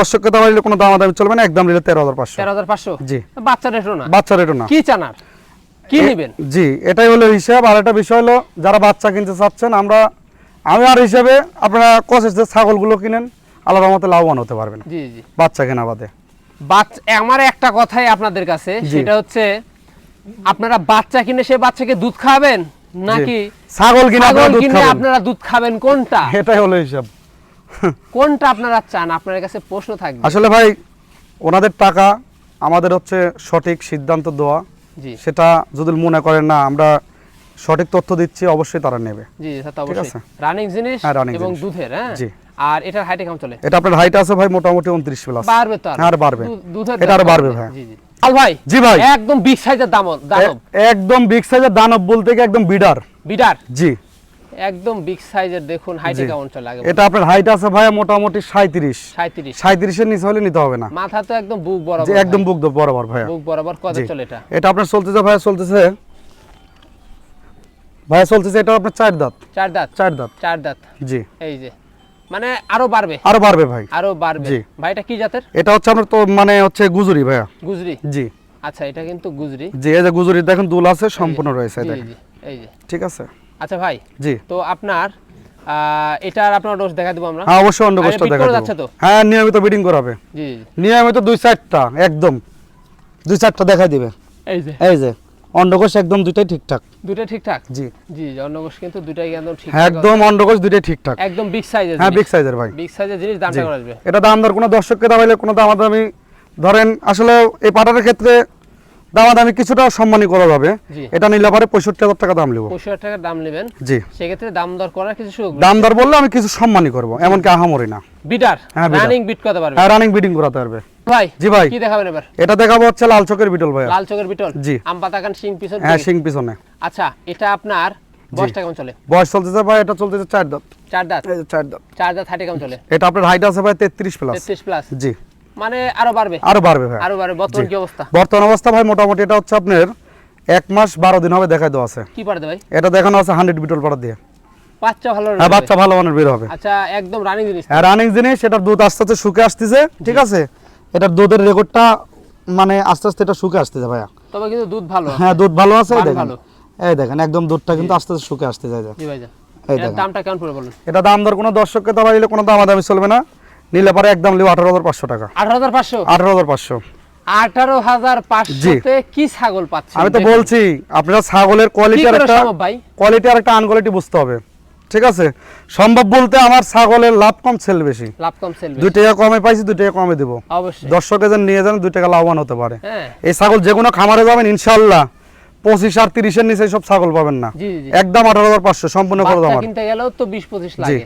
কোনো দাম দামি চলবে না একদম নিলে তেরো হাজার পাঁচশো। তেরো হাজার পাঁচশো? জি। বাচ্চা রেটও না। বাচ্চা রেটও না। কি চানার? কি নিবেন? জি এটাই হলো হিসাব। আর একটা বিষয় হলো যারা বাচ্চা কিনতে চাচ্ছেন আমরা আমি আর হিসাবে আপনারা যে ছাগলগুলো কিনেন আলাদা মতো লাভবান হতে পারবেন জি জি। বাচ্চা কেনা বাদে। বাচ্চা আমার একটা কথাই আপনাদের কাছে সেটা হচ্ছে আপনারা বাচ্চা কিনে সে বাচ্চাকে দুধ খাবেন? নাকি ছাগল কিনে ছাগল আপনারা দুধ কিনে খাবেন? আপনারা দুধ খাবেন? কোনটা? এটাই হলো হিসাব। কোনটা আপনারা চান? আপনার কাছে প্রশ্ন থাকবে। আসলে ভাই ওনাদের টাকা আমাদের হচ্ছে সঠিক সিদ্ধান্ত দেওয়া। জি। সেটা যদি মনে করেন না আমরা সঠিক তথ্য দিচ্ছি অবশ্যই তারা নেবে। জি ঠিক অবশ্যই। আছে। রানিং জিনিস হ্যাঁ, এবং দুধের হ্যাঁ? জি। আর এটার হাইটে কেমন চলে? এটা আপনার হাইট আছে ভাই মোটামুটি উনত্রিশ প্লাস বাড়বে তো আর? বাড়বে। এটা আরও বাড়বে ভাই। জি জি। আল ভাই জি ভাই। একদম বিগ সাইজের দাম দানব। একদম বিগ সাইজের দানব বলতে কি একদম বিডার। বিডার? জি। একদম বিগ সাইজের দেখুন হাইটে জি। কেমন চলে আগে এটা আপনার হাইট আছে ভাই মোটামুটি সাঁত্রিশ সাঁত্রিশ সাঁত্রিশের নিচে হলে নিতে হবে না। মাথা তো একদম বুক বরাবর যে একদম বুক বরাবর ভাইয়া। বুক বরাবর কত চলে এটা। এটা আপনার চলতেছে ভাইয়া চলতেছে ভাইয়া চলতেছে এটা আপনার চার দাঁত। চার দাঁত। চার দাঁত। চার দাঁত। জি। এই যে। মানে আরও বাড়বে। আরও বাড়বে ভাই। আরও বাড়বে। জি। ভাইটা কি জাতের? এটা হচ্ছে আপনার তো মানে হচ্ছে গুজুরি ভাইয়া। গুজরি? জি। আচ্ছা এটা কিন্তু গুজরি। জি এই যে গুজুরি দেখেন দুল আছে সম্পূর্ণ রয়েছে এই দেখেন। এই যে। ঠিক আছে? আচ্ছা ভাই জি। তো আপনার এটার আপনার ডোজ দেখা দেবো আমরা? হ্যাঁ অবশ্যই অন্য repeat দেখা দেবো। হ্যাঁ নিয়মিত বিডিং করাবে জি নিয়মিত দুই চারটা একদম। দুই চারটা দেখা দিবে। এই যে। এই যে। অন্ডকোষ একদম দুইটাই ঠিকঠাক। দুটো ঠিকঠাক? জি। জি অন্নকোষ কিন্তু দুটাই একদম ঠিক হ্যাঁ একদম অন্ডকোষ দুইটাই ঠিকঠাক। একদম বিগ সাইজের হ্যাঁ বিগ সাইজের ভাই। বিগ সাইজের জিনিস দামটা জি। করে আসবে? এটা দাম দর কোনো দর্শককে দাবাইলে কোনো দাম আমি ধরেন আসলে এই পাটার ক্ষেত্রে দামাদামি কিছুটা সম্মানী করা যাবে। এটা নিলে পারে পঁয়ষট্টি হাজার টাকা দাম নেব। পঁয়ষট্টি টাকার দাম নেবেন। জি। সেক্ষেত্রে দাম দর করার কিছু সুযোগ দাম দর বললে আমি কিছু সম্মানই করব এমনকি আহামরি না। বিটার হ্যাঁ, রানিং বিট করতে পারবে। হ্যাঁ রানিং বিডিং করাতে পারবে। ভাই জি ভাই। কি দেখাবেন এবার? এটা দেখাবো হচ্ছে লাল চোখের বিটল ভাইয়া। লাল চোখের বিটল? জি। আম পাতা কান শিং পিছন হ্যাঁ দিকে। পিছনে। আচ্ছা এটা আপনার বয়সটা কেমন চলে? বয়স চলতেছে ভাই এটা চলতেছে চার দাঁত। চার দাঁত? চার দাঁত। চার দাঁত হাইটে কেমন চলে? এটা আপনার হাইট আছে ভাই তেত্রিশ প্লাস তেত্রিশ প্লাস জি। মানে আরও বাড়বে? আরও বাড়বে ভাই। আরও বাড়বে। বর্তমান কি অবস্থা? বর্তমান অবস্থা ভাই মোটামুটি এটা হচ্ছে আপনার এক মাস বারো দিন হবে দেখাই দেওয়া আছে। কি ভাই? এটা দেখানো আছে হান্ড্রেড বিটল পাড়া দিয়ে। বাচ্চা ভালো হ্যাঁ বাচ্চা ভালো মানের বের হবে। আচ্ছা একদম রানিং জিনিস। হ্যাঁ রানিং জিনিস এটার দুধ আস্তে আস্তে শুকে আসতেছে ঠিক আছে? এটার দুধের রেকর্ডটা মানে আস্তে আস্তে এটা শুকে আসতেছে ভাইয়া। তবে কিন্তু দুধ ভালো। হ্যাঁ দুধ ভালো আছে দেখেন। এই দেখেন একদম দুধটা কিন্তু আস্তে আস্তে শুকে আসতে যায় এই দেখেন। দামটা কেমন পড়বে বলুন? এটা দাম দর কোনো দর্শককে দেওয়া দিলে কোনো দামাদামি চলবে না। নিলে পারে একদম লিও আঠারো হাজার পাঁচশো টাকা। আঠারো হাজার পাঁচশো? আঠারো হাজার পাঁচশো। আঠারো হাজার পাঁচশোতে কি ছাগল পাচ্ছে আমি তো বলছি আপনারা ছাগলের কোয়ালিটি আর একটা কোয়ালিটি আর একটা আনকোয়ালিটি বুঝতে হবে। ঠিক আছে? সম্ভব বলতে আমার ছাগলের লাভ কম সেল বেশি। লাভ কম সেল দুই টাকা কমে পাইছি দুই টাকা কমে দেবো। অবশ্যই। দর্শকে যেন নিয়ে যান দুই টাকা লাভবান হতে পারে। হ্যাঁ। এই ছাগল যে কোনো খামারে যাবেন ইনশাল্লাহ পঁচিশ আর তিরিশের নিচে সব ছাগল পাবেন না। একদম আঠারো হাজার পাঁচশো সম্পূর্ণ করে আমার। কিনতে গেলেও তো বিশ পঁচিশ লাগে।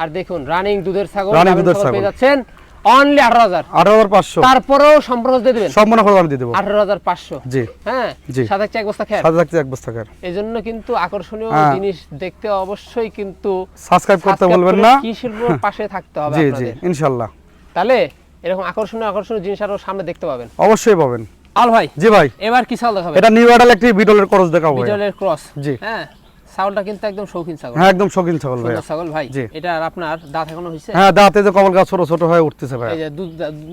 আর দেখুন রানিং দুধের ছাগল রানিং দুধের ছাগল পেয়ে যাচ্ছেন। অনলি আঠারো হাজার। আঠারো হাজার পাঁচশো। তারপরেও সম্পূর্ণ দিয়ে দিবেন? সম্পূর্ণ করে আমি দিয়ে দেবো। আঠারো হাজার পাঁচশো। জি। হ্যাঁ? জি। সাথে এক বস্তা খেয়াল সাথে থাকতে এক বস্তা খার এই জন্য কিন্তু আকর্ষণীয় হ্যাঁ। জিনিস দেখতে অবশ্যই কিন্তু সাবস্ক্রাইব করতে বলবেন না। কি শিল্পর পাশে থাকতে হবে জি জি ইনশাল্লাহ। তাহলে এরকম আকর্ষণীয় আকর্ষণীয় জিনিস আরও সামনে দেখতে পাবেন। অবশ্যই পাবেন। আল ভাই জি ভাই। এবার কি ছাগল দেখাবে এটা নিউ অ্যাডাল একটি বিটলের খরচ দেখাবো ভাই। বিজলের ক্রস জি। হ্যাঁ? ছাগলটা কিন্তু একদম শৌখিন ছাগল। হ্যাঁ একদম শৌখিন ছাগল ভাই ছাগল ভাই। এটা আর আপনার দাঁত এখনও হয়েছে হ্যাঁ দাঁতে যে কমল গাছ ছোট ছোট হয়ে উঠতেছে ভাই এই যে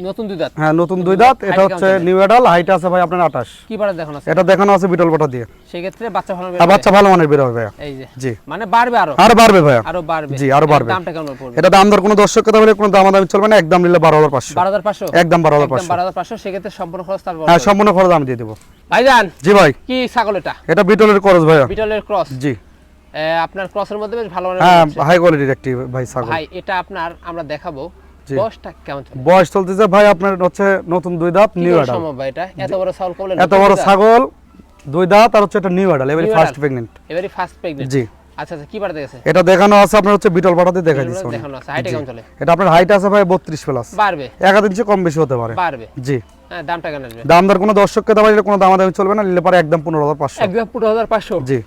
নতুন দুই দাঁত। হ্যাঁ নতুন দুই দাঁত। এটা হচ্ছে নিউ অ্যাডাল হাইট আছে ভাই আপনার আঠাশ। কি পারে দেখানো আছে? এটা দেখানো আছে বিটল পাটা দিয়ে। সেক্ষেত্রে বাচ্চা ভালো আর বাচ্চা ভালো মানের বের হবে ভাইয়া। এই যে। জি। মানে বাড়বে আরও? আরও বাড়বে ভাইয়া। আরও বাড়বে। জি, আরও বাড়বে। দামটা কেমন পড়বে? এটা দাম দর কোনো দর্শক কথা বলে কোনো দামাদামি চলবে না একদম নিলে বারো হাজার পাঁচশো। বারো হাজার পাঁচশো? একদম বারো হাজার একদম পাঁচশো। বারো হাজার সম্পূর্ণ খরচ তার হ্যাঁ সম্পূর্ণ খরচ আমি দিয়ে দেবো। ভাইজান জি ভাই। কি ছাগল এটা? এটা বিটলের খরচ ভাইয়া। বিটলের ক্রস। জি। আপনার ক্রসের মধ্যে বেশ ভালো মানের হ্যাঁ হাই কোয়ালিটির একটি ভাই ছাগল। ভাই এটা আপনার আমরা দেখাবো। বয়সটা কেমন বয়স চলতেছে ভাই আপনার হচ্ছে নতুন দুই দাঁত নিউ অ্যাডাল সম্ভব ভাই এটা? এত বড় ছাগল কবলে এত বড় ছাগল দুই দাঁত আর হচ্ছে একটা নিউ অ্যাডাল এবারে ফার্স্ট adult? প্রেগনেন্ট এবারে ফার্স্ট প্রেগনেন্ট জি। আচ্ছা আচ্ছা কি পাঠাতে গেছে? এটা দেখানো আছে আপনার হচ্ছে বিটল পাটাতে দেখা দিচ্ছে এগুলো দেখানো আছে হাইটে কেমন চলে? এটা আপনার হাইট আছে ভাই বত্রিশ প্লাস বাড়বে? এক ইঞ্চি কম বেশি হতে পারে। বাড়বে? জি। হ্যাঁ দামটা কেন আসবে? দাম দর কোনো দর্শককে দাম কোনো দামাদামি চলবে না নিলে পারে একদম পনেরো হাজার পাঁচশো। একদম পুরো হাজার পাঁচশো। জি।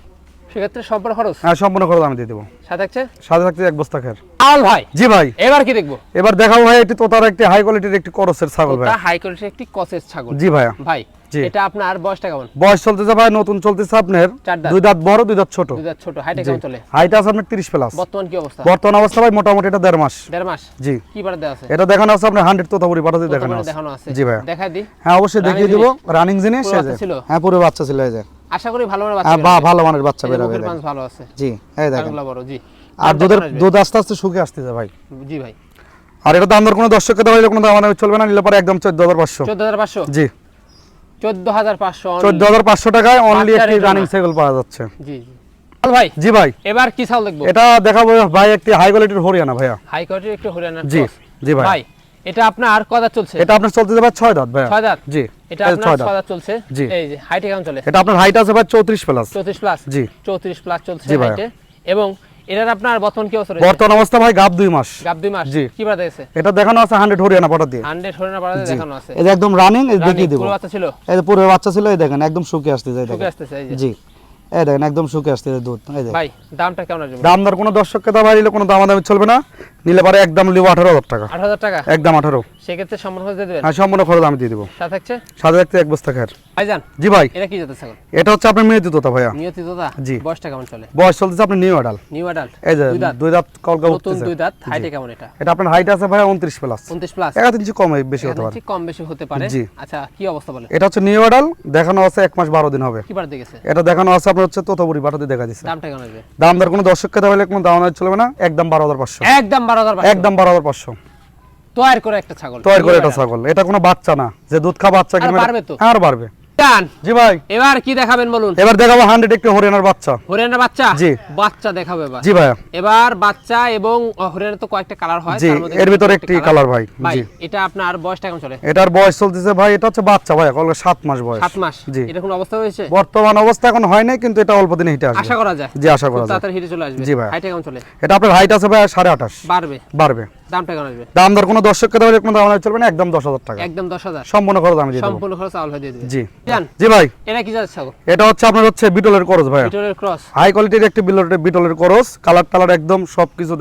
সেক্ষেত্রে সম্পূর্ণ খরচ? হ্যাঁ সম্পূর্ণ খরচ আমি দিয়ে দেবো। সাথে আছে সাথে থাকতে এক বস্তা খের। আল ভাই জি ভাই। এবার কি দেখব? এবার দেখাবো ভাই একটি তোতার একটি হাই কোয়ালিটির একটি করসের ছাগল ভাই। হাই কোয়ালিটির একটি কসের ছাগল। জি ভাইয়া। ভাই এটা আপনার বয়সটা কেমন? বয়স চলতেছে ভাই নতুন চলতেছে আপনার। দুই দাঁত বড় দুই দাঁত ছোট। দুধের ছোট। হাইটে কেমন চলে? হাইট আছে আপনার তিরিশ প্লাস বর্তমান কি অবস্থা? বর্তমান অবস্থা ভাই মোটামুটি এটা দেড় মাস। দেড় মাস? জি। কি দেওয়া আছে? এটা দেখানো আছে আপনার হান্ড্রেড তোতাপুরি পাঠাতে দেখানো আছে। দেখানো আছে। জি ভাইয়া। দেখাই দি হ্যাঁ অবশ্যই দেখিয়ে দিব। রানিং জিনিস? হ্যাঁ পুরো বাচ্চা ছিল এই যে। আশা করি ভালো মানের বাচ্চা বা ভালো মানের বাচ্চা। বেরোবে মুখের ভালো আছে। জি এই দেখেন। বড় জি। আর দুধের দুধ আস্তে আস্তে শুকিয়ে আসতেছে ভাই। জি ভাই। আর এটা দাম দর কোনো দর্শককে দেওয়া হলে কোনো দাম চলবে না নিলে পরে একদম চোদ্দ হাজার পাঁচশো। চোদ্দ হাজার পাঁচশো? জি। চোদ্দ হাজার পাঁচশো চোদ্দ হাজার পাঁচশো টাকায় অনলি একটি রানিং সাইকেল পাওয়া যাচ্ছে। জি জি। ভাই জি ভাই। এবার কি দেখব? এটা দেখাবো ভাই একটি হাই কোয়ালিটির হরিয়ানা ভাইয়া। হাই কোয়ালিটির একটু হরিয়ানার জি জি ভাই এটা আপনার চলছে? এটা আপনার চলতে যাবে ছয় দাঁত ভাইয়া। ছয় দাঁত? জি এটা আপনার ছয় দাঁত। চলছে? জি। এই যে হাইটে কেমন চলে? এটা আপনার হাইট আছে ভাই চৌত্রিশ প্লাস চৌত্রিশ প্লাস জি। চৌত্রিশ প্লাস চলছে হাইটে এবং এটার আপনার বর্তমান কি অবস্থা বর্তমান অবস্থা ভাই গাব দুই মাস। গাব দুই মাস? জি। কি বাড়া এটা দেখানো আছে হান্ড্রেড হরিয়ানা পাটা দিয়ে। হান্ড্রেড হরিয়ানা পাড়াতে জি। দেখানো আছে। একদম রানিং এই দেখিয়ে দিব। পুরো বাচ্চা ছিল? এই পুরো বাচ্চা ছিল এই দেখেন একদম শুকিয়ে শুকে দেখেন। আসতেছে এই যে। জি। এই দেখেন একদম শুকিয়ে আসতেছে দুধ এই দেখেন। ভাই দামটা কেমন আসবে? দাম দর কোনো দর্শককে দেওয়া দিলে কোনো দামাদামি চলবে না। নিলে পারে একদম লিব আঠারো হাজার টাকা। হাজার টাকা? একদম আঠারো। সেক্ষেত্রে করে দিয়ে দেবেন? হ্যাঁ সম্পূর্ণ খরচ আমি দিয়ে দেবো। সাথে থাকছে? সাথে থাকতে এক বস্তা খের ভাইজান জি ভাই। এটা কি ছাগল? এটা হচ্ছে আপনার মেয়ে দিত ভাইয়া। নিয়তি দাদা জি। বয়সটা কেমন চলে? বয়স চলতেছে আপনি নিউ অ্যাডাল নিউ অ্যাডাল্ট এই যে দুই দাঁত? কলকা উঠতেছে। দুই দাঁত? হাইটে কেমন এটা? এটা আপনার হাইট আছে ভাইয়া উনত্রিশ প্লাস উনত্রিশ প্লাস এক হাত ইঞ্চি কম বেশি হতে পারে। কম বেশি হতে পারে? জি। আচ্ছা কি অবস্থা বলে এটা হচ্ছে নিউ দেখানো আছে এক মাস বারো দিন হবে। কি বাড়তে গেছে? এটা দেখানো আছে আপনার হচ্ছে তোতাপুরি বাটাতে দেখা দিচ্ছে দামটা কেমন আসবে দাম দর কোনো দর্শককে দেওয়া হলে কোনো দাম চলবে না একদম বারো হাজার পাঁচশো। একদম বারো হাজার একদম বারো হাজার পাঁচশো। তৈরি করে একটা ছাগল। তৈরি করে একটা ছাগল। এটা কোনো বাচ্চা না। যে দুধ খা বাচ্চা কিনবে? আর বাড়বে। জান জি ভাই। এবার কি দেখাবেন বলুন? এবার দেখাবো হান্ড্রেড একটি হরিয়ানার বাচ্চা। হরিয়ানার বাচ্চা? জি। বাচ্চা দেখাবো এবার। জি ভাইয়া। এবার বাচ্চা এবং হরিয়ানার তো কয়েকটা কালার হয় তার মধ্যে এর ভিতরে একটি কালার ভাই, ভাই জি। এটা আপনার বয়সটা কেমন চলে। এটার বয়স চলতেছে ভাই এটা হচ্ছে বাচ্চা ভাই কল সাত মাস বয়স। মাস। জি। এটা কোন অবস্থা হয়েছে? বর্তমান অবস্থা এখন হয় নাই কিন্তু এটা অল্প দিনে হিটে আসবে। আশা করা যায়। জি আশা করা যায়। তাড়াতাড়ি হিটে চলে আসবে। জি ভাই। হাইটে কেমন চলে। এটা আপনার হাইট আছে ভাই সাড়ে আঠাশ। বাড়বে। বাড়বে। দামটা কেমন আসবে? দাম দর কোনো দর্শককে দেওয়া কোনো দাম চলবে না একদম দশ হাজার টাকা। একদম দশ হাজার। সম্পূর্ণ খরচ আমি দিয়ে দেবো। সম্পূর্ণ খরচ আউল দিয়ে দিবে। জি। জি ভাই। এটা কি যাচ্ছে এটা হচ্ছে আপনার হচ্ছে বিটলের করস ভাই ভিটোরিয়ার ক্রস। হাই কোয়ালিটির একটা বিটলের বিটলের করস কালার টালার একদম সবকিছু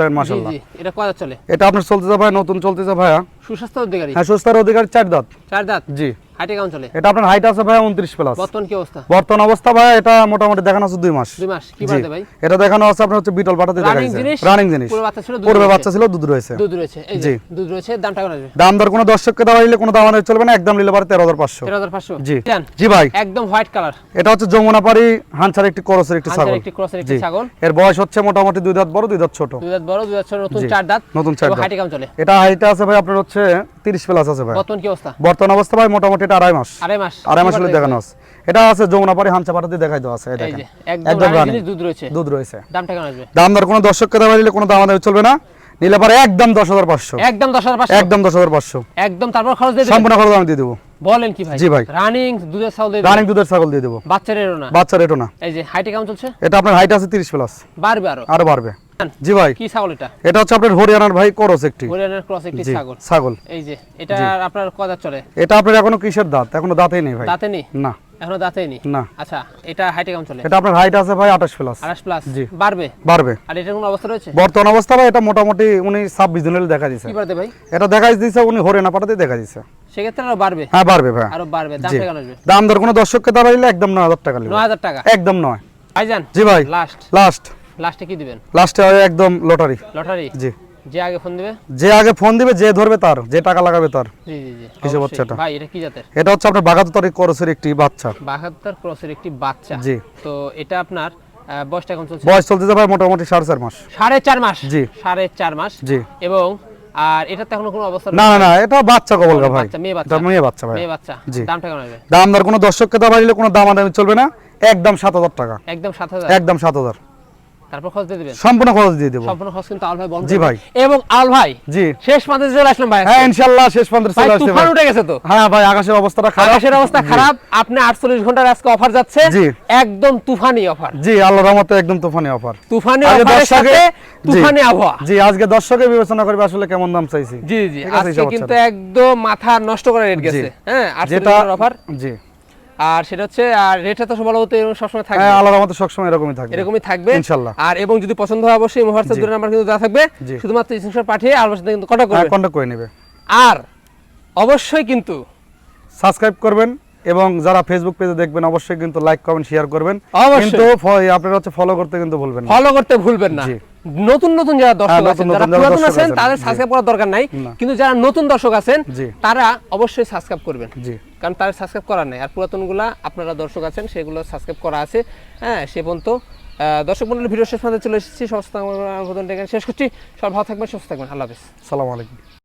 জি এটা কয় চলে? এটা আপনার চলতেছে ভাই নতুন চলতেছে ভাইয়া। সুস্বাস্থ্য অধিকারী। হ্যাঁ সুস্থার অধিকার চার দাঁত। চার দাঁত? জি। হাইটে কেমন চলে? এটা আপনার হাইট আছে ভাই উনত্রিশ প্লাস বর্তমান কি অবস্থা? বর্তমান অবস্থা ভাই এটা মোটামুটি দেখানো আছে দুই মাস। দুই মাস। কি জি। ভাই? এটা দেখানো আছে আপনার হচ্ছে বিটল পাটাতে দেখাইছে। রানিং জিনিস। পুরো বাচ্চা ছিল দুধ পূর্বে বাচ্চা ছিল দুধ রয়েছে। দুধ রয়েছে। এই যে দুধ রয়েছে দামটা কেমন আসবে? দাম দর কোনো দর্শককে দেওয়া হইলে কোনো দাম চলবে না একদম নিলে পারে তেরো হাজার পাঁচশো। তেরো হাজার পাঁচশো? জি। জি ভাই। একদম হোয়াইট কালার এটা হচ্ছে যমুনাপাড়ি হানসার একটি করসের একটি ছাগল। একটি ক্রসের একটি ছাগল। এর বয়স হচ্ছে মোটামুটি দুই দাঁত বড় দুই দাঁত ছোট। দুই দাঁত বড় দুই দাঁত ছোট নতুন চার দাঁত। নতুন চার দাঁত। হাইটে কেমন চলে? এটা হাইটে আছে ভাই আপনার হচ্ছে তিরিশ প্লাস আছে ভাই। বর্তমান কি অবস্থা? বর্তমান অবস্থা ভাই মোটামুটি এটা আড়াই মাস। আড়াই মাস। আড়াই মাস হলে দেখানো আছে। এটা আছে যমুনাপাড়ি পাটাতে দেখাই দেওয়া আছে দেখেন। একদম দুধ রয়েছে। দুধ রয়েছে। দামটা কেমন আসবে? দাম দর কোনো দেওয়া হইলে কোনো দাম আমাদের চলবে না। নিলে পারে একদম দশ হাজার পাঁচশো। একদম দশ হাজার পাঁচশো। একদম দশ হাজার পাঁচশো। একদম তারপর খরচ দিয়ে সম্পূর্ণ খরচ আমি দিয়ে দেবো। বলেন কি ভাই? জি ভাই। রানিং দুধের চাউল দিয়ে রানিং দুধের ছাগল দিয়ে দেবো। বাচ্চার না। বাচ্চার না। এই যে হাইটে কেমন চলছে? এটা আপনার হাইট আছে তিরিশ প্লাস বাড়বে আরও। আরও বাড়বে। জি ভাই। কি ছাগল এটা? এটা হচ্ছে আপনার হরিয়ানার ভাই করস একটি। হরিয়ানার ক্রস একটি ছাগল। ছাগল। এই যে এটা আপনার কদার চলে? এটা আপনার এখনও কিসের দাঁত? এখনও দাঁতেই নেই ভাই। দাঁতে নেই? না। এখনও দাঁতে নেই? না। আচ্ছা এটা হাইটে কেমন চলে? এটা আপনার হাইট আছে ভাই আঠাশ প্লাস আড়াইশ প্লাস জি। বাড়বে? বাড়বে। আর এটার কোনো অবস্থা রয়েছে? বর্তমান অবস্থা ভাই এটা মোটামুটি উনি ছাব্বিশ দিনের দেখা দিছে। কি ভাই? এটা দেখা দিছে উনি হরিয়ানা পাঠাতে দেখা দিছে। সেক্ষেত্রে আরও বাড়বে? হ্যাঁ বাড়বে ভাই। আরও বাড়বে। দাম। কেমন আসবে? দাম দর কোনো দর্শককে দেওয়া হইলে একদম নয় হাজার টাকা ন নেবে হাজার টাকা? একদম নয়। ভাইজান? জি ভাই। লাস্ট লাস্ট লাস্টে কি দিবেন? লাস্টে একদম লটারি লটারি জি। যে আগে ফোন দিবে? যে আগে ফোন দিবে যে ধরবে তার যে টাকা লাগাবে তার। জি জি জি। কিসে? ভাই এটা কি জাতের? এটা হচ্ছে আপনার বাগাততারি করসের একটি বাচ্চা। বাহাত্তর ক্রসের একটি বাচ্চা। জি। তো এটা আপনার বয়সটা এখন চলছে? বয়স ভাই মোটামুটি সাড়ে চার মাস। সাড়ে চার মাস? জি। সাড়ে চার মাস। জি। এবং আর এটা তো এখনও কোনো অবস্থা না না না এটা বাচ্চা কবল গা ভাই। বাচ্চা, মেয়ে বাচ্চা। মেয়ে বাচ্চা ভাই। মেয়ে বাচ্চা। দামটা কেমন আসবে দাম দর কোনো দর্শককে দেওয়া হইলে কোনো দাম আদামি চলবে না। একদম সাত হাজার টাকা। একদম সাত হাজার? একদম সাত হাজার। তারপর খরচ দিয়ে দিবেন? সম্পূর্ণ খরচ দিয়ে দেবো। সম্পূর্ণ খরচ কিন্তু আল ভাই বন্ধ জি ভাই। এবং আল ভাই জি। শেষ মাঝে চলে আসলাম ভাই হ্যাঁ ইনশাল্লাহ শেষ পর্যন্ত চলে আসছে তুফান উঠে গেছে তো। হ্যাঁ ভাই আকাশের অবস্থাটা খারাপ। আকাশের অবস্থা খারাপ আপনি আটচল্লিশ ঘণ্টার আজকে অফার যাচ্ছে। জি। একদম তুফানি অফার জি আল্লাহ রহমতে একদম তুফানি অফার তুফানি অফারের সাথে তুফানি আবহাওয়া। জি আজকে দর্শকে বিবেচনা করবে আসলে কেমন দাম চাইছি। জি জি আজকে কিন্তু একদম মাথা নষ্ট করে রেট গেছে। হ্যাঁ অফার জি। আর সেটা হচ্ছে আর রেটটা তো বলা হতো এরকম সবসময় থাকবে। হ্যাঁ আল্লাহ রহমতে সবসময় এরকমই থাকবে। এরকমই থাকবে। ইনশাল্লাহ। আর এবং যদি পছন্দ হয় অবশ্যই হোয়াটসঅ্যাপ। দুটো নাম্বার কিন্তু দেওয়া থাকবে। শুধুমাত্র স্ক্রিনশট পাঠিয়ে আলবার সাথে কিন্তু কন্টাক্ট হ্যাঁ করবে কন্ট্যাক্ট করে নেবে। আর অবশ্যই কিন্তু সাবস্ক্রাইব করবেন এবং যারা ফেসবুক পেজে দেখবেন অবশ্যই কিন্তু লাইক কমেন্ট শেয়ার করবেন। অবশ্যই। কিন্তু আপনারা হচ্ছে ফলো করতে কিন্তু ভুলবেন না। ফলো করতে ভুলবেন না। নতুন নতুন যারা দর্শক হ্যাঁ, আছেন যারা পুরাতন আছেন তাদের সাবস্ক্রাইব করার দরকার নাই। কিন্তু যারা নতুন দর্শক আছেন তারা অবশ্যই সাবস্ক্রাইব করবেন। জি। কারণ তারা সাবস্ক্রাইব করা নাই। আর পুরাতনগুলা আপনারা দর্শক আছেন সেগুলো সাবস্ক্রাইব করা আছে। হ্যাঁ সে পর্যন্ত দর্শক মন্ডলী ভিডিও শেষ পর্যন্ত চলে এসেছি। সমস্ত শেষ করছি। সব ভালো থাকবেন সুস্থ থাকবেন। আল্লাহ হাফিজ। সালাম আলাইকুম।